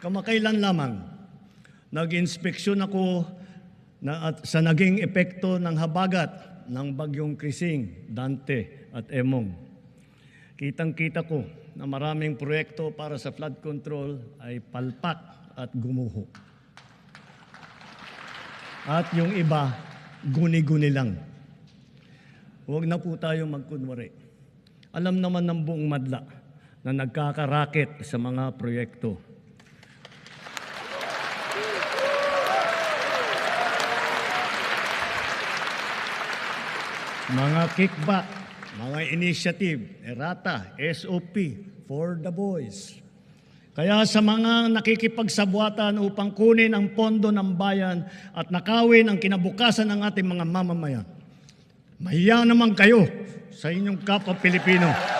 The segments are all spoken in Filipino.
Kamakailan lamang, nag-inspeksyon ako na at sa naging epekto ng habagat ng bagyong Krising, Dante at Emong. Kitang-kita ko na maraming proyekto para sa flood control ay palpak at gumuho. At yung iba, guni-guni lang. Huwag na po tayo magkunwari. Alam naman ng buong madla na nagkakaraket sa mga proyekto. Mga kickback, mga initiative, errata, SOP, for the boys. Kaya sa mga nakikipagsabwatan upang kunin ang pondo ng bayan at nakawin ang kinabukasan ng ating mga mamamayan, mahiya naman kayo sa inyong kapwa Pilipino.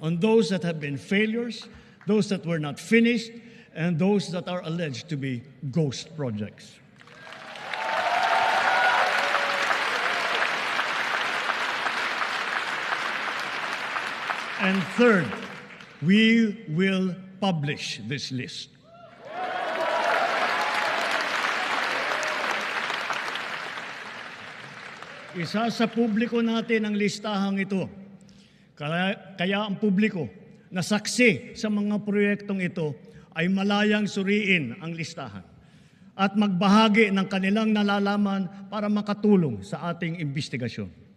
on those that have been failures, those that were not finished, and those that are alleged to be ghost projects. And third, we will publish this list. Isa sa publiko natin ang listahang ito. Kaya, kaya ang publiko na saksi sa mga proyektong ito ay malayang suriin ang listahan at magbahagi ng kanilang nalalaman para makatulong sa ating investigasyon.